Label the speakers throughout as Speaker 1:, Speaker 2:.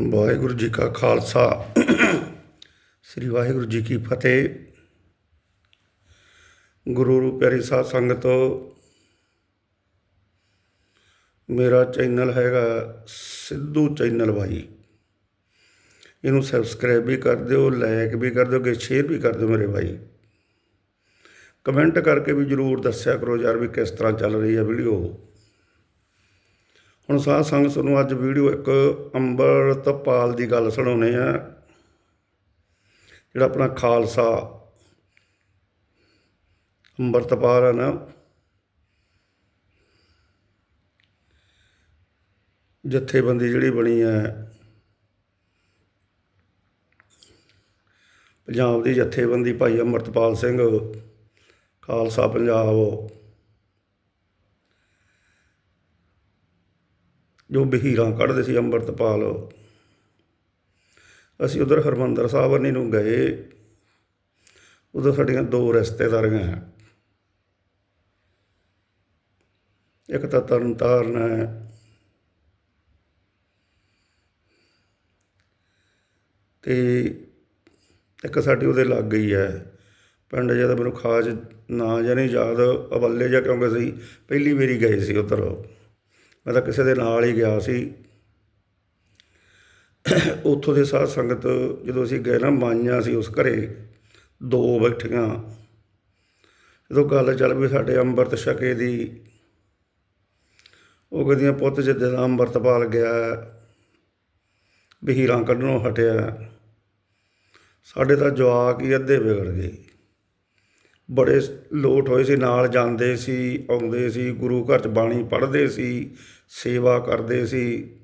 Speaker 1: ਵਾਹਿਗੁਰੂ ਜੀ ਕਾ ਖਾਲਸਾ। ਸ੍ਰੀ ਵਾਹਿਗੁਰੂ ਜੀ ਕੀ ਫਤਿਹ। ਗੁਰੂ ਰੂਪ ਪਿਆਰੀ ਸਾਧ ਸੰਗਤ, ਮੇਰਾ ਚੈਨਲ ਹੈਗਾ ਸਿੱਧੂ ਚੈਨਲ ਭਾਈ ਇਹਨੂੰ ਸਬਸਕ੍ਰਾਈਬ ਵੀ ਕਰ ਦਿਓ ਲਾਈਕ ਵੀ ਕਰ ਦਿਓ ਕਿ ਸ਼ੇਅਰ ਵੀ ਕਰ ਦਿਓ ਮੇਰੇ ਭਾਈ ਕਮੈਂਟ ਕਰਕੇ ਵੀ ਜਰੂਰ ਦੱਸਿਆ ਕਰੋ ਯਾਰ ਵੀ ਕਿਸ ਤਰ੍ਹਾਂ ਚੱਲ ਰਹੀ ਹੈ ਵੀਡੀਓ ਹੁਣ ਸਾਧ ਸੰਗਤ ਨੂੰ ਅੱਜ ਵੀਡੀਓ ਇੱਕ ਅੰਮ੍ਰਿਤਪਾਲ ਦੀ ਗੱਲ ਸੁਣਾਉਣੇ ਆ ਜਿਹੜਾ ਆਪਣਾ ਖਾਲਸਾ ਅੰਮ੍ਰਿਤਪਾਲ ਹੈ ਨਾ। ਜਥੇਬੰਦੀ ਜਿਹੜੀ ਬਣੀ ਹੈ। ਪੰਜਾਬ ਦੀ ਜਥੇਬੰਦੀ ਭਾਈ ਅੰਮ੍ਰਿਤਪਾਲ ਸਿੰਘ, ਖਾਲਸਾ ਪੰਜਾਬ। ਜੋ ਬਹੀਰਾਂ ਕੱਢਦੇ ਸੀ ਅੰਮ੍ਰਿਤਪਾਲ। ਅਸੀਂ ਉਧਰ ਹਰਮੰਦਰ ਸਾਹਿਬ ਅੰਨੀ ਨੂੰ ਗਏ। ਉਧਰ ਸਾਡੀਆਂ ਦੋ ਰਿਸ਼ਤੇਦਾਰੀਆਂ ਹੈ। ਇੱਕ ਤਾਂ ਤਰਨਤਾਰਨ ਹੈ। ਤੇ ਇੱਕ ਸਾਡੀ ਉਹਦੇ ਲੱਗ ਗਈ ਹੈ। ਪਿੰਡ ਜਿਹਦਾ ਮੈਨੂੰ ਖਾਸ ਨਾਂ ਜਾਂ ਨਹੀਂ ਯਾਦ, ਅਵੱਲੇ ਜਾਂ ਕਿਉਂਕਿ ਅਸੀਂ ਪਹਿਲੀ ਵਾਰੀ ਗਏ ਸੀ ਉਧਰ। ਮੈਂ ਤਾਂ ਕਿਸੇ ਦੇ ਨਾਲ ਹੀ ਗਿਆ ਸੀ। ਉੱਥੋਂ ਦੇ ਸਾਧ ਸੰਗਤ ਜਦੋਂ ਅਸੀਂ ਗਏ ਨਾ, ਮਾਈਆਂ ਸੀ ਉਸ ਘਰੇ, ਦੋ ਬੈਠੀਆਂ। ਜਦੋਂ ਗੱਲ ਚੱਲ ਵੀ ਸਾਡੇ ਅੰਮ੍ਰਿਤ ਛਕੇ ਦੀ, ਉਹ ਕਹਿੰਦੀਆਂ, ਪੁੱਤ ਜਿੱਦਾਂ ਦਾ ਅੰਮ੍ਰਿਤਪਾਲ ਗਿਆ, ਬਹੀਰਾਂ ਕੱਢਣੋਂ ਹਟਿਆ। ਸਾਡੇ ਤਾਂ ਜਵਾਕ ਹੀ ਅੱਧੇ ਵਿਗੜ ਗਏ। ਬੜੇ ਲੋਟ ਹੋਏ ਸੀ, ਨਾਲ ਜਾਂਦੇ ਸੀ, ਆਉਂਦੇ ਸੀ, ਗੁਰੂ ਘਰ ਚ ਬਾਣੀ ਪੜ੍ਹਦੇ ਸੀ ਸੇਵਾ ਕਰਦੇ ਸੀ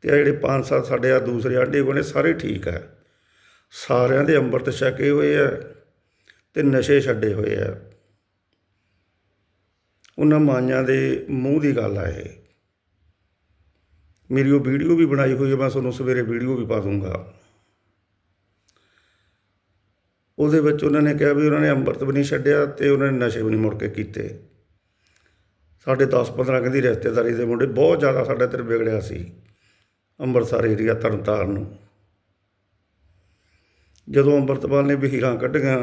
Speaker 1: ਤੇ ਆ ਜਿਹੜੇ ਪੰਜ ਸੱਤ ਸਾਡੇ ਆ ਦੂਸਰੇ ਆਂਢੇ ਕੋਨੇ ਸਾਰੇ ਠੀਕ ਹੈ। ਸਾਰਿਆਂ ਦੇ ਅੰਮ੍ਰਿਤ ਛਕੇ ਹੋਏ ਆ ਤੇ ਨਸ਼ੇ ਛੱਡੇ ਹੋਏ ਆ ਉਹਨਾਂ ਮਾਈਆਂ ਦੇ ਮੂੰਹ ਦੀ ਗੱਲ ਆ ਇਹ। ਮੇਰੀ ਉਹ ਵੀਡੀਓ ਵੀ ਬਣਾਈ ਹੋਈ ਹੈ, ਮੈਂ ਤੁਹਾਨੂੰ ਸਵੇਰੇ ਵੀਡੀਓ ਵੀ ਪਾ ਦੂੰਗਾ। ਉਹਦੇ ਵਿੱਚ ਉਹਨਾਂ ਨੇ ਕਿਹਾ ਵੀ ਉਹਨਾਂ ਨੇ ਅੰਮ੍ਰਿਤ ਵੀ ਨਹੀਂ ਛੱਡਿਆ ਤੇ ਉਹਨਾਂ ਨੇ ਨਸ਼ੇ ਵੀ ਨਹੀਂ ਮੁੜ ਕੇ ਕੀਤੇ। ਸਾਡੇ 10-15 ਕਹਿੰਦੀ ਰਿਸ਼ਤੇਦਾਰੀ ਦੇ ਮੁੰਡੇ ਬਹੁਤ ਜ਼ਿਆਦਾ ਸਾਡੇ ਇੱਧਰ ਵਿਗੜਿਆ ਸੀ, ਅੰਮ੍ਰਿਤਸਰ ਏਰੀਆ ਤਰਨਤਾਰਨ ਨੂੰ। ਜਦੋਂ ਅੰਮ੍ਰਿਤਪਾਲ ਨੇ ਬਹੀਰਾਂ ਕੱਢੀਆਂ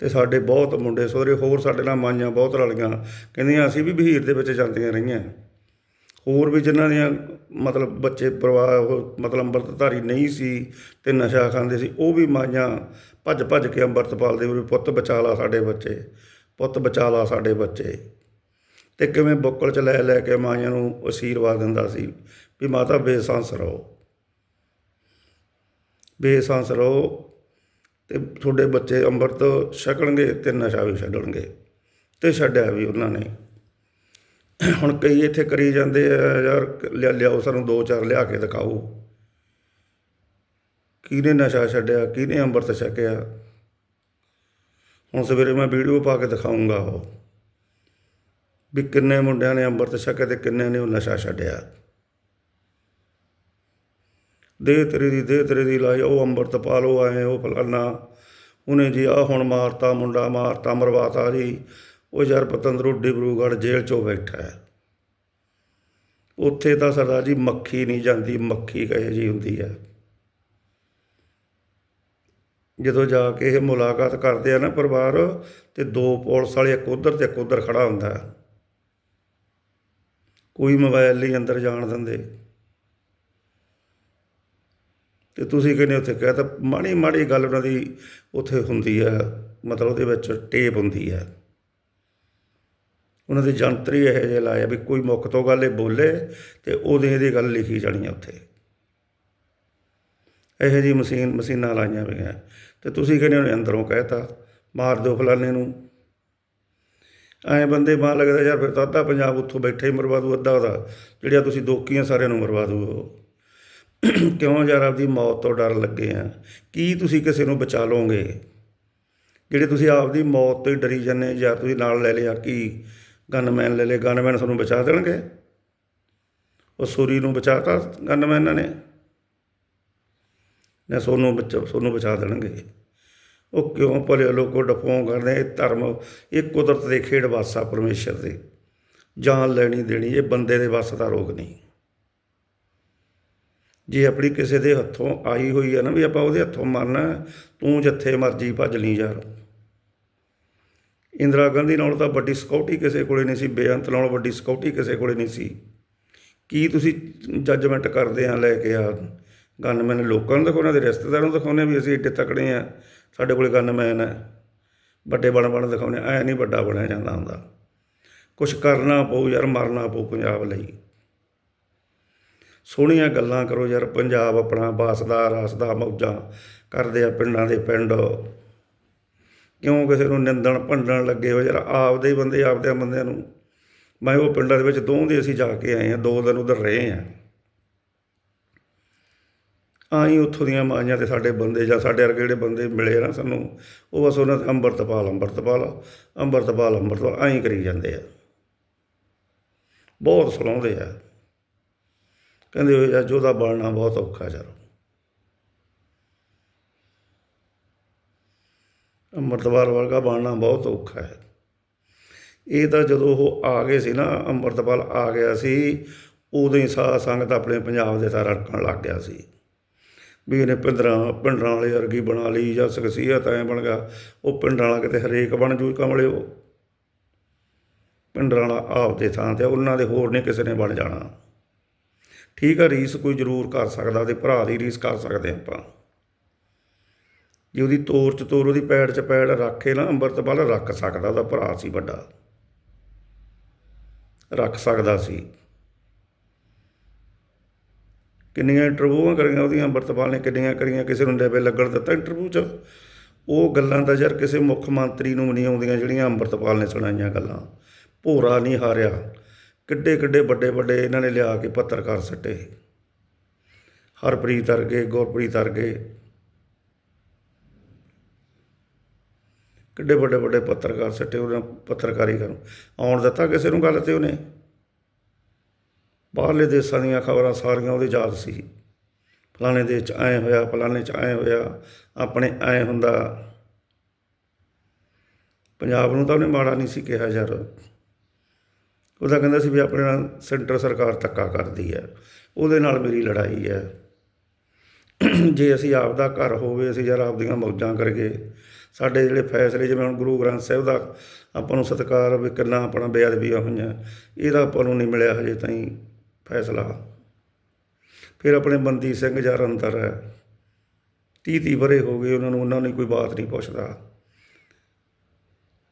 Speaker 1: ਤੇ ਸਾਡੇ ਬਹੁਤ ਮੁੰਡੇ ਸੋਹਰੇ, ਹੋਰ ਸਾਡੇ ਨਾਲ ਮਾਈਆਂ ਬਹੁਤ ਰਲੀਆਂ ਕਹਿੰਦੀਆਂ ਅਸੀਂ ਵੀ ਬਹੀਰ ਦੇ ਵਿੱਚ ਜਾਂਦੀਆਂ ਰਹੀਆਂ। ਹੋਰ ਵੀ ਜਿਨ੍ਹਾਂ ਦੀਆਂ ਮਤਲਬ ਬੱਚੇ ਪਰਿਵਾਰ, ਉਹ ਮਤਲਬ ਅੰਮ੍ਰਿਤਧਾਰੀ ਨਹੀਂ ਸੀ ਤੇ ਨਸ਼ਾ ਖਾਂਦੇ ਸੀ, ਉਹ ਵੀ ਮਾਈਆਂ ਭੱਜ ਭੱਜ ਕੇ ਅੰਮ੍ਰਿਤਪਾਲ ਦੇ ਵੀ ਪੁੱਤ ਬਚਾ ਲਾ ਸਾਡੇ ਬੱਚੇ, ਪੁੱਤ ਬਚਾ ਲਾ ਸਾਡੇ ਬੱਚੇ। ਤੇ ਕਿਵੇਂ ਬੁੱਕਲ ਚ ਲੈ ਲੈ ਕੇ ਮਾਈਆਂ ਨੂੰ ਅਸ਼ੀਰਵਾਦ ਦਿੰਦਾ ਸੀ ਵੀ ਮਾਤਾ ਬੇਸਾਂਸ ਰਹੋ। ਬੇਸਾਂਸ ਰਹੋ ਤੇ ਤੁਹਾਡੇ ਬੱਚੇ ਅੰਮ੍ਰਿਤ ਛਕਣਗੇ ਤੇ ਨਸ਼ਾ ਵੀ ਛੱਡਣਗੇ ਤੇ ਛੱਡਿਆ ਵੀ ਉਹਨਾਂ ਨੇ। ਹੁਣ ਕਈ ਇੱਥੇ ਕਰੀ ਜਾਂਦੇ ਆ ਯਾਰ ਲਿਆ, ਲਿਆਓ ਸਾਨੂੰ ਦੋ ਚਾਰ ਲਿਆ ਕੇ ਦਿਖਾਓ। ਕਿਹਨੇ ਨਸ਼ਾ ਛੱਡਿਆ, ਕਿਹਨੇ ਅੰਮ੍ਰਿਤ ਛਕਿਆ? ਹੁਣ ਸਵੇਰੇ ਮੈਂ ਵੀਡੀਓ ਪਾ ਕੇ ਦਿਖਾਉਂਗਾ ਉਹ। ਵੀ ਕਿੰਨੇ ਮੁੰਡਿਆਂ ਨੇ ਅੰਮ੍ਰਿਤ ਛਕਿਆ ਤੇ ਕਿੰਨੇ ਨੇ ਉਹ ਨਸ਼ਾ ਛੱਡਿਆ। ਦੇ ਤੇਰੀ ਦੀ, ਦੇ ਤੇਰੀ ਦੀ ਲਾਈ, ਉਹ ਅੰਮ੍ਰਿਤ ਪਾ ਲਓ ਆਏ, ਉਹ ਫਲਾਨਾ। ਉਹਨੇ ਜੀ ਆ ਹੁਣ ਮਾਰਤਾ, ਮੁੰਡਾ ਮਾਰਤਾ, ਮਰਵਾਤਾ ਜੀ। ਉਹ ਯਾਰ ਪਤੰਦਰੂ ਡਿਬਰੂਗੜ੍ਹ ਜੇਲ੍ਹ 'ਚੋਂ ਬੈਠਾ ਹੈ। ਉੱਥੇ ਤਾਂ ਸਰਦਾਰ ਜੀ ਮੱਖੀ ਨਹੀਂ ਜਾਂਦੀ, ਮੱਖੀ ਕਹੇ ਜੀ ਹੁੰਦੀ ਹੈ। ਜਦੋਂ ਜਾ ਕੇ ਇਹ ਮੁਲਾਕਾਤ ਕਰਦੇ ਆ ਨਾ ਪਰਿਵਾਰ, ਤੇ ਦੋ ਪੁਲਿਸ ਵਾਲੇ ਇੱਕ ਉਧਰ ਤੇ ਇੱਕ ਉਧਰ ਖੜਾ ਹੁੰਦਾ। ਹੈ। ਕੋਈ ਮੋਬਾਈਲ ਨਹੀਂ ਅੰਦਰ ਜਾਣ ਦਿੰਦੇ। ਤੇ ਤੁਸੀਂ ਕਹਿੰਦੇ ਉੱਥੇ ਕਹਿ ਕਹਤਾ ਮਾੜੀ ਮਾੜੀ ਗੱਲ ਉਹਨਾਂ ਦੀ ਉੱਥੇ ਹੁੰਦੀ ਹੈ, ਮਤਲਬ ਉਹਦੇ ਵਿੱਚ ਟੇਪ ਹੁੰਦੀ ਹੈ। ਉਹਨਾਂ ਦੇ ਜੰਤਰੀ ਇਹੋ ਜਿਹੇ ਲਾਏ ਵੀ ਕੋਈ ਮੁੱਖ ਤੋਂ ਗੱਲ ਇਹ ਬੋਲੇ ਤੇ ਉਹਦੇ ਇਹਦੀ ਗੱਲ ਲਿਖੀ ਜਾਣੀ ਆ ਉੱਥੇ। ਇਹੋ ਜਿਹੀ ਮਸ਼ੀਨ ਮਸ਼ੀਨਾਂ ਲਾਈਆਂ ਹੋਈਆਂ। ਤੇ ਤੁਸੀਂ ਕਹਿੰਦੇ ਉਹਨੇ ਅੰਦਰੋਂ ਕਹਿਤਾ, ਮਾਰ ਦਿਓ ਫਲਾਣੇ ਨੂੰ। ਐਂ ਬੰਦੇ ਮਾਂ ਲੱਗਦਾ, ਯਾਰ ਫਿਰ ਤਾਂ ਅੱਧਾ ਪੰਜਾਬ ਉੱਥੋਂ ਬੈਠੇ ਹੀ ਮਰਵਾ ਦੂ ਅੱਧਾ ਉਹਦਾ। ਜਿਹੜਿਆ ਤੁਸੀਂ ਦੋਕੀਆਂ ਸਾਰਿਆਂ ਨੂੰ ਮਰਵਾ ਦੂ ਕਿਉਂ ਯਾਰ ਆਪਦੀ ਮੌਤ ਤੋਂ ਡਰ ਲੱਗੇ ਆ? ਕੀ ਤੁਸੀਂ ਕਿਸੇ ਨੂੰ ਬਚਾ ਲਓਗੇ? ਜਿਹੜੇ ਤੁਸੀਂ ਆਪਦੀ ਮੌਤ ਤੋਂ ਹੀ ਡਰੀ ਜਾਂਦੇ ਜਾਂ ਤੁਸੀਂ ਨਾਲ ਲੈ ਲਿਆ, ਕੀ ਗਨਮੈਨ ਲੈ ਲਏ, ਗਨਮੈਨ ਤੁਹਾਨੂੰ ਬਚਾ ਦੇਣਗੇ? ਉਹ ਸੂਰੀ ਨੂੰ ਬਚਾਤਾ ਗਨਮੈਨਾਂ ਨੇ? ਨਾ ਸੋਨੂੰ ਬਚਾ ਸੋਨੂੰ ਬਚਾ ਦੇਣਗੇ? ਉਹ ਕਿਉਂ ਭਲੇ ਲੋਕੋ ਡਫੋਂ ਕਰਦੇ ਇਹ ਧਰਮ, ਇਹ ਕੁਦਰਤ ਦੇ ਖੇਡ ਵਾਸਾ ਪਰਮੇਸ਼ਰ ਦੇ। ਜਾਨ ਲੈਣੀ ਦੇਣੀ, ਇਹ ਬੰਦੇ ਦੇ ਵੱਸ ਦਾ ਰੋਗ ਨਹੀਂ। ਜੇ ਆਪਣੀ ਕਿਸੇ ਦੇ ਹੱਥੋਂ ਆਈ ਹੋਈ ਹੈ ਨਾ ਵੀ ਆਪਾਂ ਉਹਦੇ ਹੱਥੋਂ ਮਰਨਾ, ਤੂੰ ਜਿੱਥੇ ਮਰਜ਼ੀ ਭੱਜ ਲਈ ਯਾਰ ਇੰਦਰਾ ਗਾਂਧੀ ਨਾਲੋਂ ਤਾਂ ਵੱਡੀ ਸਿਕਿਉਰਿਟੀ ਕਿਸੇ ਕੋਲੇ ਨਹੀਂ ਸੀ, ਬੇਅੰਤ ਨਾਲੋਂ ਵੱਡੀ ਸਿਕਿਉਰਿਟੀ ਕਿਸੇ ਕੋਲੇ ਨਹੀਂ ਸੀ। ਕੀ ਤੁਸੀਂ ਜੱਜਮੈਂਟ ਕਰਦੇ ਆ ਲੈ ਕੇ ਆ? ਗਨਮੈਨ ਲੋਕਾਂ ਨੂੰ ਦਿਖਾਉਣਾ ਦੇ ਰਿਸ਼ਤੇਦਾਰਾਂ ਨੂੰ ਦਿਖਾਉਂਦੇ ਆ ਵੀ ਅਸੀਂ ਇੱਡੇ ਤਕੜੇ ਆ। ਸਾਡੇ ਕੋਲੇ ਗਨਮੈਨ ਹੈ। ਵੱਡੇ ਬਣ ਬਣ ਦਿਖਾਉਂਦੇ ਐ ਨਹੀਂ ਵੱਡਾ ਬਣਿਆ ਜਾਂਦਾ ਹੁੰਦਾ। ਕੁਝ ਕਰਨਾ ਪਊ ਯਾਰ, ਮਰਨਾ ਪਊ ਪੰਜਾਬ ਲਈ। ਸੋਹਣੀਆਂ ਗੱਲਾਂ ਕਰੋ ਯਾਰ, ਪੰਜਾਬ ਆਪਣਾ ਬਾਸਦਾ, ਰਸਦਾ, ਮੌਜਾਂ ਕਰਦੇ ਆ ਪਿੰਡਾਂ ਦੇ ਪਿੰਡ। ਕਿਉਂ ਕਿਸੇ ਨੂੰ ਨਿੰਦਣ ਭੰਡਣ ਲੱਗੇ ਹੋ ਯਾਰ, ਆਪਦੇ ਹੀ ਬੰਦੇ ਆਪਦੇ ਬੰਦਿਆਂ ਨੂੰ। ਮੈਂ ਉਹ ਪਿੰਡਾਂ ਦੇ ਵਿੱਚ ਦੋ ਦੇ ਅਸੀਂ ਜਾ ਕੇ ਆਏ ਆ, ਦੋ ਦਿਨ ਉਧਰ ਰਹੇ ਆ। ਆਈ ਉੱਥੋਂ ਦੀਆਂ ਮਾਈਆਂ ਤੇ ਸਾਡੇ ਬੰਦੇ ਜਾਂ ਸਾਡੇ ਵਰਗੇ ਜਿਹੜੇ ਬੰਦੇ ਮਿਲੇ ਨਾ ਸਾਨੂੰ, ਉਹ ਬਸ ਉਹਨਾਂ 'ਤੇ ਅੰਮ੍ਰਿਤਪਾਲ ਅੰਮ੍ਰਿਤਪਾਲ ਅੰਮ੍ਰਿਤਪਾਲ ਅੰਮ੍ਰਿਤਪਾਲ, ਐਂ ਕਰੀ ਜਾਂਦੇ ਆ। ਬਹੁਤ ਸੁਣਾਉਂਦੇ ਆ। ਕਹਿੰਦੇ ਉਹ ਯਾਰ ਜੋਦਾ ਬਣਨਾ ਬਹੁਤ ਔਖਾ ਯਾਰ ਅੰਮ੍ਰਿਤਪਾਲ ਵਰਗਾ ਬਣਨਾ ਬਹੁਤ ਔਖਾ ਹੈ ਇਹ ਤਾਂ ਜਦੋਂ ਉਹ ਆ ਗਏ ਸੀ ਨਾ, ਅੰਮ੍ਰਿਤਪਾਲ ਆ ਗਿਆ ਸੀ, ਉਦੋਂ ਹੀ ਸਾਧ ਸੰਗਤ ਆਪਣੇ ਪੰਜਾਬ ਦੇ ਤਾਂ ਰੜਕਣ ਲੱਗ ਗਿਆ ਸੀ। ਵੀ ਇਹਨੇ ਪਿੰਡਰਾਂ ਪਿੰਡਰਾਂ ਵਾਲੇ ਵਰਗੀ ਬਣਾ ਲਈ ਜਾਂ ਸ਼ਖਸੀਅਤ ਐ ਬਣ ਗਿਆ। ਉਹ ਪਿੰਡਰਾਂ ਵਾਲਾ ਕਿਤੇ ਹਰੇਕ ਬਣ ਜੂ ਕਮਲਿਓ ਪਿੰਡਰਾਂ ਵਾਲਾ ਆਪਦੇ ਥਾਂ ਤੇ ਉਹਨਾਂ ਦੇ ਹੋਰ ਨਹੀਂ ਕਿਸੇ ਨੇ ਬਣ ਜਾਣਾ। ਠੀਕ ਆ, ਰੀਸ ਕੋਈ ਜ਼ਰੂਰ ਕਰ ਸਕਦਾ, ਉਹਦੇ ਭਰਾ ਦੀ ਰੀਸ ਕਰ ਸਕਦੇ ਆਪਾਂ। ਜੇ ਉਹਦੀ ਤੋਰ ਚ ਤੋਰ, ਉਹਦੀ ਪੈੜ ਚ ਪੈੜ ਰੱਖੇ ਨਾ ਅੰਮ੍ਰਿਤਪਾਲ ਰੱਖ ਸਕਦਾ, ਉਹਦਾ ਭਰਾ ਸੀ ਵੱਡਾ। ਰੱਖ ਸਕਦਾ ਸੀ। ਕਿੰਨੀਆਂ ਇੰਟਰਵਿਊਆਂ ਕਰੀਆਂ, ਉਹਦੀਆਂ ਅੰਮ੍ਰਿਤਪਾਲ ਨੇ ਕਿੰਨੀਆਂ ਕਰੀਆਂ, ਕਿਸੇ ਨੂੰ ਡੇਬੇ ਲੱਗਣ ਦਿੱਤਾ ਇੰਟਰਵਿਊ 'ਚ। ਉਹ ਗੱਲਾਂ ਤਾਂ ਯਾਰ ਕਿਸੇ ਮੁੱਖ ਮੰਤਰੀ ਨੂੰ ਨਹੀਂ ਆਉਂਦੀਆਂ, ਜਿਹੜੀਆਂ ਅੰਮ੍ਰਿਤਪਾਲ ਨੇ ਸੁਣਾਈਆਂ ਗੱਲਾਂ। ਭੋਰਾ ਨਹੀਂ ਹਾਰਿਆ। ਕਿੱਡੇ ਕਿੱਡੇ ਵੱਡੇ ਵੱਡੇ ਇਹਨਾਂ ਨੇ ਲਿਆ ਕੇ ਪੱਤਰਕਾਰ ਸੱਟੇ। ਹਰਪ੍ਰੀਤ ਅਰਗੇ ਗੁਰਪ੍ਰੀਤ ਅਰਗੇ ਕਿੱਡੇ ਵੱਡੇ ਵੱਡੇ ਪੱਤਰਕਾਰ ਸੱਟੇ, ਉਹਨਾਂ ਪੱਤਰਕਾਰੀ ਕਰਨ। ਆਉਣ ਦਿੱਤਾ ਕਿਸੇ ਨੂੰ ਗੱਲ ਤੇ ਉਹਨੇ? ਬਾਹਰਲੇ ਦੇਸ਼ਾਂ ਦੀਆਂ ਖਬਰਾਂ ਸਾਰੀਆਂ ਉਹਦੇ ਯਾਦ ਸੀ। ਫਲਾਣੇ ਦੇਸ਼ 'ਚ ਐਂ ਹੋਇਆ, ਫਲਾਣੇ 'ਚ ਐਂ ਹੋਇਆ, ਆਪਣੇ ਐਂ ਹੁੰਦਾ। ਪੰਜਾਬ ਨੂੰ ਤਾਂ ਉਹਨੇ ਮਾੜਾ ਨਹੀਂ ਸੀ ਕਿਹਾ ਯਾਰ। ਉਹਦਾ ਕਹਿੰਦਾ ਸੀ ਵੀ ਆਪਣੇ ਨਾਲ ਸੈਂਟਰ ਸਰਕਾਰ ਧੱਕਾ ਕਰਦੀ ਹੈ। ਉਹਦੇ ਨਾਲ ਮੇਰੀ ਲੜਾਈ ਹੈ। ਜੇ ਅਸੀਂ ਆਪ ਦਾ ਘਰ ਹੋਵੇ, ਅਸੀਂ ਯਾਰ ਆਪਦੀਆਂ ਮੌਜਾਂ ਕਰਕੇ ਸਾਡੇ ਜਿਹੜੇ ਫੈਸਲੇ, ਜਿਵੇਂ ਹੁਣ ਗੁਰੂ ਗ੍ਰੰਥ ਸਾਹਿਬ ਦਾ ਆਪਾਂ ਨੂੰ ਸਤਿਕਾਰ ਵੀ ਕਿੰਨਾ ਆਪਣਾ ਬੇਅਦਬੀਆਂ ਹੋਈਆਂ, ਇਹਦਾ ਆਪਾਂ ਨੂੰ ਨਹੀਂ ਮਿਲਿਆ ਹਜੇ ਤਾਈਂ। ਫੈਸਲਾ। ਫਿਰ ਆਪਣੇ ਬੰਦੀ ਸਿੰਘ ਯਾਰ ਅੰਦਰ ਹੈ। ਤੀਹ ਤੀਹ ਵਰੇ ਹੋ ਗਏ ਉਹਨਾਂ ਨੂੰ, ਉਹਨਾਂ ਨੇ ਕੋਈ ਬਾਤ ਨਹੀਂ ਪੁੱਛਦਾ।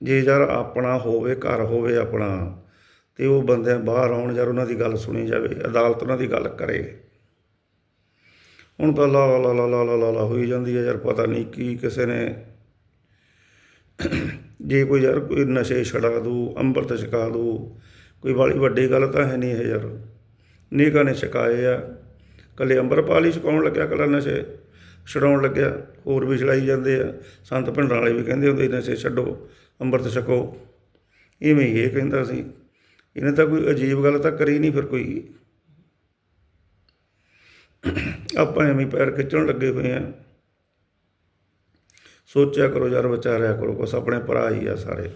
Speaker 1: ਜੇ ਯਾਰ ਆਪਣਾ ਹੋਵੇ, ਘਰ ਹੋਵੇ ਆਪਣਾ, ਤੇ ਉਹ ਬੰਦੇ ਬਾਹਰ ਆਉਣ ਯਾਰ ਉਹਨਾਂ ਦੀ ਗੱਲ ਸੁਣੀ ਜਾਵੇ, ਅਦਾਲਤ ਉਹਨਾਂ ਦੀ ਗੱਲ ਕਰੇ। ਹੁਣ ਤਾਂ ਲਾ ਲਾ ਲਾ ਲਾ ਲਾ ਲਾ ਲਾ ਹੋਈ ਜਾਂਦੀ ਹੈ ਯਾਰ, ਪਤਾ ਨਹੀਂ ਕੀ ਕਿਸੇ ਨੇ। ਜੇ ਕੋਈ ਯਾਰ ਕੋਈ ਨਸ਼ੇ ਛਡਾ ਦੂ, ਅੰਮ੍ਰਿਤ ਛਕਾ ਦੂ, ਕੋਈ ਬਾਲੀ ਵੱਡੀ ਗੱਲ ਤਾਂ ਹੈ ਨਹੀਂ ਇਹ ਯਾਰ। ਨੇਕਾਂ ਨੇ ਛਕਾਏ ਆ। ਕੱਲੇ ਅੰਮ੍ਰਿਤਪਾਲ ਹੀ ਛਕਾਉਣ ਲੱਗਿਆ ਕੱਲਾ ਨਸ਼ੇ। ਛਡਾਉਣ ਲੱਗਿਆ, ਹੋਰ ਵੀ ਛਡਾਈ ਜਾਂਦੇ ਆ। ਸੰਤ ਭਿੰਡਰਾਂ ਵਾਲੇ ਵੀ ਕਹਿੰਦੇ ਹੁੰਦੇ, ਨਸ਼ੇ ਛੱਡੋ ਅੰਮ੍ਰਿਤ ਛਕੋ। ਇਵੇਂ ਹੀ ਇਹ ਕਹਿੰਦਾ ਸੀ। ਇਹਨੇ ਤਾਂ ਕੋਈ ਅਜੀਬ ਗੱਲ ਤਾਂ ਕਰੀ ਨਹੀਂ ਫਿਰ ਕੋਈ। ਆਪਾਂ ਐਵੇਂ ਪੈਰ ਖਿੱਚਣ ਲੱਗੇ ਹੋਏ ਆ। ਸੋਚਿਆ ਕਰੋ ਯਾਰ, ਵਿਚਾਰਿਆ ਕਰੋ, ਬਸ ਆਪਣੇ ਭਰਾ ਹੀ ਆ ਸਾਰੇ।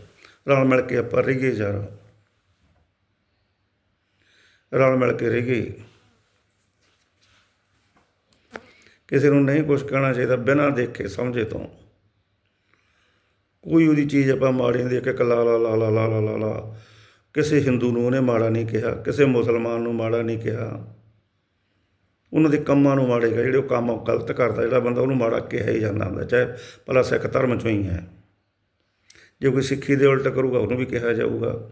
Speaker 1: ਰਲ ਮਿਲ ਕੇ ਆਪਾਂ ਰਹੀਏ ਯਾਰ। ਰਲ ਮਿਲ ਕੇ ਰਹੀਏ ਕਿਸੇ ਨੂੰ ਨਹੀਂ ਕੁਝ ਕਹਿਣਾ ਚਾਹੀਦਾ ਬਿਨਾਂ ਦੇਖੇ, ਸਮਝੇ ਤੋਂ। ਕੋਈ ਉਹਦੀ ਚੀਜ਼ ਆਪਾਂ ਮਾੜੀ ਨਹੀਂ ਦੇਖ ਕੇ ਲਾ ਲਾ ਲਾ ਲਾ ਲਾ ਲਾ ਲਾ। ਕਿਸੇ ਹਿੰਦੂ ਨੂੰ ਉਹਨੇ ਮਾੜਾ ਨਹੀਂ ਕਿਹਾ, ਕਿਸੇ ਮੁਸਲਮਾਨ ਨੂੰ ਮਾੜਾ ਨਹੀਂ ਕਿਹਾ। ਉਹਨਾਂ ਦੇ ਕੰਮਾਂ ਨੂੰ ਮਾੜੇ ਕਿਹਾ, ਜਿਹੜੇ ਉਹ ਕੰਮ ਗਲਤ ਕਰਦਾ, ਜਿਹੜਾ ਬੰਦਾ ਉਹਨੂੰ ਮਾੜਾ ਕਿਹਾ ਹੀ ਜਾਂਦਾ ਹੁੰਦਾ, ਚਾਹੇ ਭਲਾ ਸਿੱਖ ਧਰਮ ਚੋਂ ਹੀ ਹੈ। ਜੇ ਕੋਈ ਸਿੱਖੀ ਦੇ ਉਲਟ ਕਰੂਗਾ, ਉਹਨੂੰ ਵੀ ਕਿਹਾ ਜਾਊਗਾ।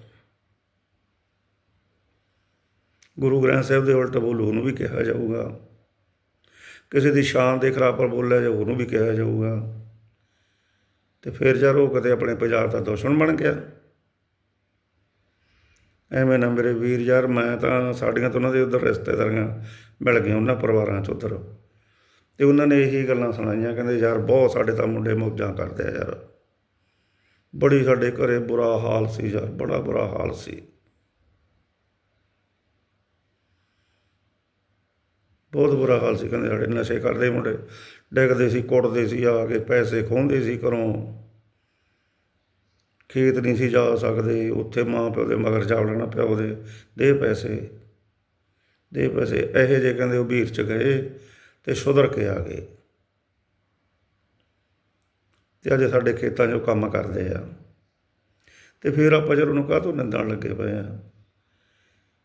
Speaker 1: ਗੁਰੂ ਗ੍ਰੰਥ ਸਾਹਿਬ ਦੇ ਉਲਟ ਬੋਲੂ ਉਹਨੂੰ ਵੀ ਕਿਹਾ ਜਾਊਗਾ। ਕਿਸੇ ਦੀ ਸ਼ਾਨ ਦੇ ਖਿਲਾਫ ਬੋਲਿਆ ਜਾਊ ਉਹਨੂੰ ਵੀ ਕਿਹਾ ਜਾਊਗਾ। ਤੇ ਫਿਰ ਯਾਰ ਉਹ ਕਦੇ ਆਪਣੇ ਪੰਜਾਬ ਦਾ ਦੁਸ਼ਮਣ ਬਣ ਗਿਆ। ਐਵੇਂ ਨਾ ਮੇਰੇ ਵੀਰ ਯਾਰ, ਮੈਂ ਤਾਂ ਸਾਡੀਆਂ ਤਾਂ ਉਹਨਾਂ ਦੇ ਉਧਰ ਰਿਸ਼ਤੇਦਾਰੀਆਂ ਮਿਲ ਗਈਆਂ, ਉਹਨਾਂ ਪਰਿਵਾਰਾਂ 'ਚ ਉਧਰ। ਤੇ ਉਹਨਾਂ ਨੇ ਇਹੀ ਗੱਲਾਂ ਸੁਣਾਈਆਂ, ਕਹਿੰਦੇ ਯਾਰ ਬਹੁਤ ਸਾਡੇ ਤਾਂ ਮੁੰਡੇ ਮੌਜਾਂ ਕਰਦੇ ਆ ਯਾਰ। ਬੜੀ ਸਾਡੇ ਘਰੇ ਬੁਰਾ ਹਾਲ ਸੀ ਯਾਰ, ਬੜਾ ਬੁਰਾ ਹਾਲ ਸੀ। ਬਹੁਤ ਬੁਰਾ ਹਾਲ ਸੀ ਕਹਿੰਦੇ ਸਾਡੇ ਨਸ਼ੇ ਕਰਦੇ ਮੁੰਡੇ। ਡਿੱਗਦੇ ਸੀ, ਕੁੱਟਦੇ ਸੀ, ਆ ਕੇ ਪੈਸੇ ਖੋਹਦੇ ਸੀ ਘਰੋਂ। ਖੇਤ ਨਹੀਂ ਸੀ ਜਾ ਸਕਦੇ, ਉੱਥੇ ਮਾਂ ਪਿਓ ਦੇ ਮਗਰ ਜਾ ਲੈਣਾ ਪਿਆ ਉਹਦੇ। ਦੇ ਪੈਸੇ ਦੇ ਪੈਸੇ। ਇਹੋ ਜਿਹੇ ਕਹਿੰਦੇ ਉਹ ਵੀਰ ਚ ਗਏ ਤੇ ਸੁਧਰ ਕੇ ਆ ਗਏ। ਤੇ ਅੱਜ ਸਾਡੇ ਖੇਤਾਂ 'ਚੋਂ ਕੰਮ ਕਰਦੇ ਆ। ਤੇ ਫਿਰ ਆਪਾਂ ਜਦ ਉਹਨੂੰ ਕਾਹ ਤੋਂ ਨਿੰਦਣ ਲੱਗੇ ਪਏ ਆ?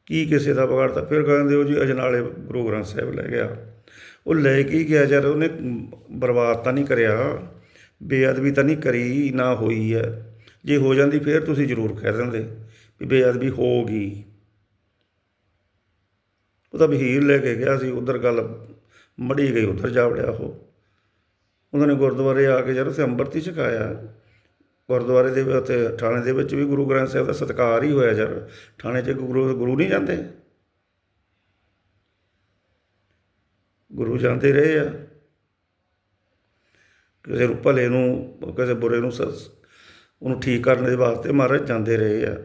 Speaker 1: ਕੀ ਕਿਸੇ ਦਾ ਵਿਗਾੜਤਾ ਫਿਰ ਕਹਿੰਦੇ ਉਹ ਜੀ ਅਜਨਾਲੇ ਗੁਰੂ ਗ੍ਰੰਥ ਸਾਹਿਬ ਲੈ ਗਿਆ। ਉਹ ਲੈ ਕੇ ਗਿਆ ਯਾਰ ਉਹਨੇ ਬਰਬਾਦ ਤਾਂ ਨਹੀਂ ਕਰਿਆ, ਬੇਅਦਬੀ ਤਾਂ ਨਹੀਂ ਕਰੀ, ਨਾ ਹੋਈ ਹੈ। ਜੇ ਹੋ ਜਾਂਦੀ ਫਿਰ ਤੁਸੀਂ ਜ਼ਰੂਰ ਕਹਿ ਦਿੰਦੇ ਵੀ ਬੇਅਦਬੀ ਹੋ ਗਈ। ਉਹ ਤਾਂ ਵਹੀਰ ਲੈ ਕੇ ਗਿਆ ਸੀ, ਉਧਰ ਗੱਲ ਮੜੀ ਗਈ, ਉਧਰ ਜਾ ਵੜਿਆ ਉਹ। ਉਹਨਾਂ ਨੇ ਗੁਰਦੁਆਰੇ ਆ ਕੇ ਜਦ ਉੱਥੇ ਅੰਮ੍ਰਿਤ ਹੀ ਛਕਾਇਆ ਗੁਰਦੁਆਰੇ ਦੇ ਉੱਥੇ ਥਾਣੇ ਦੇ ਵਿੱਚ ਵੀ ਗੁਰੂ ਗ੍ਰੰਥ ਸਾਹਿਬ ਦਾ ਸਤਿਕਾਰ ਹੀ ਹੋਇਆ ਯਾਰ ਥਾਣੇ 'ਚ ਗੁਰੂ ਗੁਰੂ ਨਹੀਂ ਜਾਂਦੇ? ਗੁਰੂ ਜਾਂਦੇ ਰਹੇ ਆ। ਕਿਸੇ ਨੂੰ ਭਲੇ ਨੂੰ, ਕਿਸੇ ਬੁਰੇ ਨੂੰ ਸ- ਉਹਨੂੰ ਠੀਕ ਕਰਨ ਦੇ ਵਾਸਤੇ ਮਹਾਰਾਜ ਜਾਂਦੇ ਰਹੇ ਆ।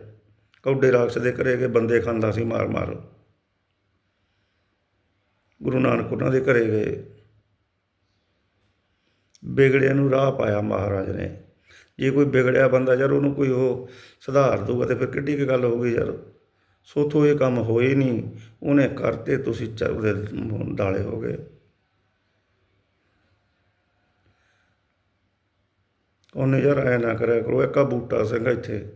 Speaker 1: ਕੌਡੇ ਰਾਖਸ਼ ਦੇ ਘਰੇ ਕੇ ਬੰਦੇ ਖਾਂਦਾ ਸੀ ਮਾਰ ਮਾਰ। ਗੁਰੂ ਨਾਨਕ ਉਹਨਾਂ ਦੇ ਘਰੇ ਗਏ। ਵਿਗੜਿਆਂ ਨੂੰ ਰਾਹ ਪਾਇਆ ਮਹਾਰਾਜ ਨੇ। ਜੇ ਕੋਈ ਵਿਗੜਿਆ ਬੰਦਾ ਯਾਰ ਉਹਨੂੰ ਕੋਈ ਉਹ ਸੁਧਾਰ ਦਊਗਾ ਤੇ ਫਿਰ ਕਿੱਡੀ ਕੁ ਗੱਲ ਹੋ ਗਈ ਯਾਰ। ਸੋਥੋਂ ਇਹ ਕੰਮ ਹੋਏ ਨਹੀਂ ਉਹਨੇ ਕਰਤੇ ਤੁਸੀਂ ਚ- ਉਹਦੇ ਡਾਲੇ ਹੋ ਗਏ। ਉਹਨੇ ਯਾਰ ਐ ਨਾ ਕਰਿਆ ਕਰੋ, ਇੱਕਾ ਬੂਟਾ ਸਿੰਘ ਇੱਥੇ।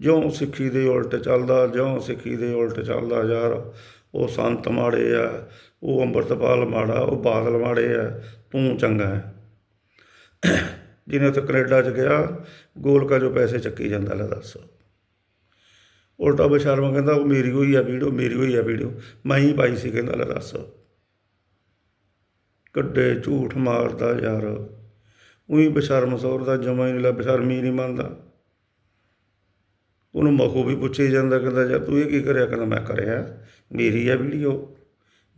Speaker 1: ਜਿਉਂ ਸਿੱਖੀ ਦੇ ਉਲਟ ਚੱਲਦਾ, ਜਿਉਂ ਸਿੱਖੀ ਦੇ ਉਲਟ ਚੱਲਦਾ ਯਾਰ। ਉਹ ਸੰਤ ਮਾੜੇ ਆ, ਉਹ ਅੰਮ੍ਰਿਤਪਾਲ ਮਾੜਾ, ਉਹ ਬਾਦਲ ਮਾੜੇ ਆ, ਤੂੰ ਚੰਗਾ ਹੈ। ਜਿਹਨੇ ਉੱਥੇ ਕੈਨੇਡਾ ਚ ਗਿਆ, ਗੋਲਕਾ ਜੋ ਪੈਸੇ ਚੱਕੀ ਜਾਂਦਾ, ਲੈ ਦੱਸ। ਉਲਟਾ ਬਸ਼ਰਮਾ ਕਹਿੰਦਾ, ਉਹ ਮੇਰੀ ਹੋਈ ਆ ਵੀਡੀਓ, ਮੇਰੀ ਹੋਈ ਆ ਵੀਡੀਓ। ਮੈਂ ਹੀ ਪਾਈ ਸੀ, ਕਹਿੰਦਾ, ਲੈ ਦੱਸ। ਕੱਡੇ ਝੂਠ ਮਾਰਦਾ ਯਾਰ। ਉਹੀ ਬਸ਼ਰਮ ਸੌਰ ਦਾ ਜਮਾ ਹੀ ਨਹੀਂ ਲੈ ਬਸ਼ਰਮੀ ਨਹੀਂ ਮੰਨਦਾ। ਉਹਨੂੰ ਮਖੂ ਵੀ ਪੁੱਛੀ ਜਾਂਦਾ, ਕਹਿੰਦਾ, ਯਾਰ ਤੂੰ ਇਹ ਕੀ ਕਰਿਆ? ਕਹਿੰਦਾ, ਮੈਂ ਕਰਿਆ। ਮੇਰੀ ਆ ਵੀਡੀਓ।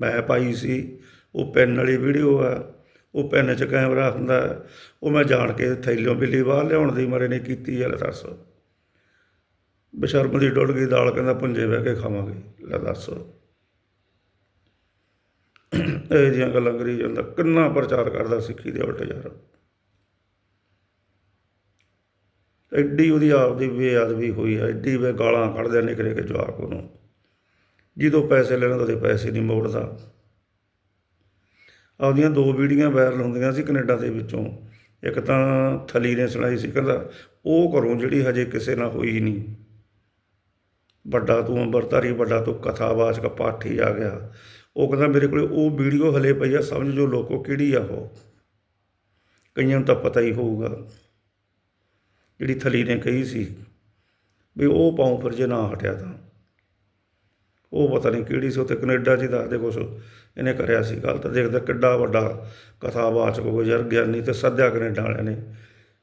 Speaker 1: ਮੈਂ ਪਾਈ ਸੀ। ਉਹ ਪੈਨ ਵਾਲੀ ਵੀਡੀਓ ਆ। ਉਹ ਪੈਨ 'ਚ ਕੈਮਰਾ ਹੁੰਦਾ ਉਹ ਮੈਂ ਜਾਣ ਕੇ ਥੈਲਿਓਂ ਬਿੱਲੀ ਬਾਹਰ ਲਿਆਉਣ ਦੀ ਮਾਰੇ ਨੇ ਕੀਤੀ ਆ ਲੈ ਦੱਸ। ਬਸ਼ਰਮ ਦੀ ਡੁੱਲ ਗਈ, ਦਾਲ ਕਹਿੰਦਾ ਪੁੰਜੇ ਬਹਿ ਕੇ ਖਾਵਾਂਗੇ, ਲੈ ਦੱਸ। ਇਹ ਜਿਹੀਆਂ ਗੱਲਾਂ ਕਰੀ ਜਾਂਦਾ, ਕਿੰਨਾ ਪ੍ਰਚਾਰ ਕਰਦਾ ਸਿੱਖੀ ਦੇ ਉਲਟ ਯਾਰ। ਐਡੀ ਉਹਦੀ ਆਪ ਦੀ ਬੇਅਦਬੀ ਹੋਈ ਹੈ ਐਡੀ ਵੇ ਗਾਲਾਂ ਕੱਢਦੇ ਨਿਕਲੇ ਕੇ ਜਵਾਕ ਉਹਨੂੰ। ਜਦੋਂ ਪੈਸੇ ਲੈਣ ਉਹਦੇ ਪੈਸੇ ਨਹੀਂ ਮੋੜਦਾ। ਆਪਦੀਆਂ ਦੋ ਵੀਡੀਆਂ ਵਾਇਰਲ ਹੁੰਦੀਆਂ ਸੀ ਕੈਨੇਡਾ ਦੇ ਵਿੱਚੋਂ। ਇੱਕ ਤਾਂ ਥਲੀ ਨੇ ਸੁਣਾਈ ਸੀ ਕਹਿੰਦਾ, ਉਹ ਘਰੋਂ ਜਿਹੜੀ ਹਜੇ ਕਿਸੇ ਨਾਲ ਹੋਈ ਨਹੀਂ। ਵੱਡਾ ਤੂੰ ਅੰਬਰਤਾਰੀ ਵੱਡਾ ਤੂੰ ਕਥਾਵਾਚਕ ਪਾਠੀ ਆ ਗਿਆ। ਉਹ ਕਹਿੰਦਾ, ਮੇਰੇ ਕੋਲੇ ਉਹ ਵੀਡੀਓ ਹਲੇ ਪਈ ਆ, ਸਮਝ ਜੋ ਲੋਕੋ ਕਿਹੜੀ ਆ ਉਹ। ਕਈਆਂ ਨੂੰ ਤਾਂ ਪਤਾ ਹੀ ਹੋਊਗਾ। ਜਿਹੜੀ ਥਲੀ ਨੇ ਕਹੀ ਸੀ ਵੀ ਉਹ ਪਾਉਂ ਫਿਰ ਜੇ ਨਾ ਹਟਿਆ ਤਾਂ। ਉਹ ਪਤਾ ਨਹੀਂ ਕਿਹੜੀ ਸੀ ਉੱਥੇ ਕੈਨੇਡਾ 'ਚ ਦੱਸਦੇ ਕੁਛ। ਇਹਨੇ ਕਰਿਆ ਸੀ ਗੱਲ ਤਾਂ ਦੇਖਦਾ ਕਿੱਡਾ ਵੱਡਾ ਕਥਾਵਾਚਕ ਹੋ ਗਿਆਨੀ ਤੇ ਸੱਦਿਆ ਕੈਨੇਡਾ ਵਾਲਿਆਂ ਨੇ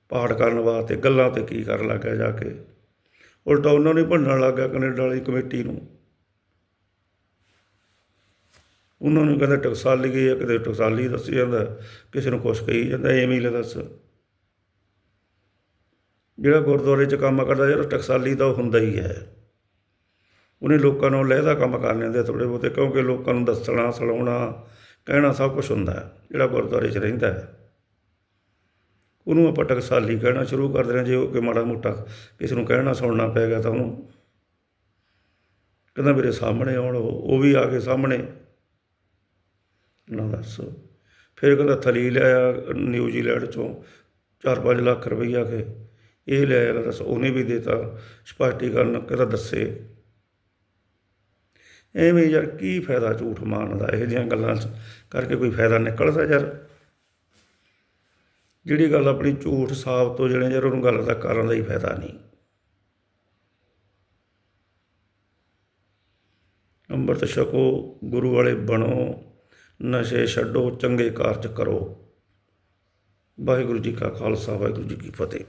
Speaker 1: ਪਾਠ ਕਰਨ ਵਾਸਤੇ, ਗੱਲਾਂ ਤੇ ਕੀ ਕਰਨ ਲੱਗਾ ਜਾ ਕੇ। ਉਲਟਾ ਉਹਨਾਂ ਨੂੰ ਭੰਡਣ ਲੱਗ ਗਿਆ ਕੈਨੇਡਾ ਵਾਲੀ ਕਮੇਟੀ ਨੂੰ। ਉਹਨਾਂ ਨੂੰ ਕਹਿੰਦਾ ਟਕਸਾਲੀ ਗਈ ਆ, ਕਿਤੇ ਟਕਸਾਲੀ ਦੱਸੀ ਜਾਂਦਾ, ਕਿਸੇ ਨੂੰ ਕੁਛ ਕਹੀ ਜਾਂਦਾ, ਐਵੇਂ ਹੀ ਦੱਸ। ਜਿਹੜਾ ਗੁਰਦੁਆਰੇ 'ਚ ਕੰਮ ਕਰਦਾ ਯਾਰ, ਟਕਸਾਲੀ ਤਾਂ ਉਹ ਹੁੰਦਾ ਹੀ ਹੈ। ਉਹਨੇ ਲੋਕਾਂ ਨੂੰ ਲਹਿਦਾ ਕੰਮ ਕਰ ਲੈਂਦੇ ਥੋੜੇ ਬਹੁਤੇ, ਕਿਉਂਕਿ ਲੋਕਾਂ ਨੂੰ ਦੱਸਣਾ ਸਲਾਉਣਾ ਕਹਿਣਾ ਸਭ ਕੁਝ ਹੁੰਦਾ ਹੈ, ਜਿਹੜਾ ਗੁਰਦੁਆਰੇ 'ਚ ਰਹਿੰਦਾ ਹੈ। ਉਹਨੂੰ ਆਪਾਂ ਟਕਸਾਲੀ ਕਹਿਣਾ ਸ਼ੁਰੂ ਕਰ ਦੇਣਾ ਜੇ ਉਹ ਕਿ ਮਾੜਾ ਮੋਟਾ ਕਿਸੇ ਨੂੰ ਕਹਿਣਾ, ਸੁਣਨਾ ਪੈ ਗਿਆ ਤਾਂ ਉਹਨੂੰ ਕਹਿੰਦਾ ਮੇਰੇ ਸਾਹਮਣੇ ਆਉਣ, ਉਹ ਉਹ ਵੀ ਆ ਕੇ ਸਾਹਮਣੇ। ਨਾ ਦੱਸ। ਫਿਰ ਕਹਿੰਦਾ ਥਲੀ ਲਿਆਇਆ ਨਿਊਜ਼ੀਲੈਂਡ ਚੋਂ 4-5 ਲੱਖ ਰੁਪਈਆ ਕੇ ਇਹ ਲੈ ਆਇਆ ਦੱਸ, ਉਹਨੇ ਵੀ ਦੇਤਾ, ਸਪਸ਼ਟੀਕਰਨ, ਕਹਿੰਦਾ ਦੱਸੇ। ਐਵੇਂ ਯਾਰ ਕੀ ਫਾਇਦਾ ਝੂਠ ਮਾਰਨ ਦਾ? ਇਹੋ ਜਿਹੀਆਂ ਗੱਲਾਂ ਕਰਕੇ ਕੋਈ ਫਾਇਦਾ ਨਿਕਲਦਾ ਯਾਰ? ਜਿਹੜੀ ਗੱਲ ਆਪਣੀ ਝੂਠ ਸਾਬਤ ਤੋਂ ਜਿਹੜੇ ਯਾਰ ਉਹਨੂੰ ਗੱਲ ਦਾ ਕਰਨ ਦਾ ਹੀ ਫਾਇਦਾ ਨਹੀਂ। ਅੰਮ੍ਰਿਤ ਛਕੋ ਗੁਰੂ ਵਾਲੇ ਬਣੋ, ਨਸ਼ੇ ਛੱਡੋ, ਚੰਗੇ ਕਾਰਜ ਕਰੋ। ਵਾਹਿਗੁਰੂ ਜੀ ਕਾ ਖਾਲਸਾ, ਵਾਹਿਗੁਰੂ ਜੀ ਕੀ ਫਤਿਹ।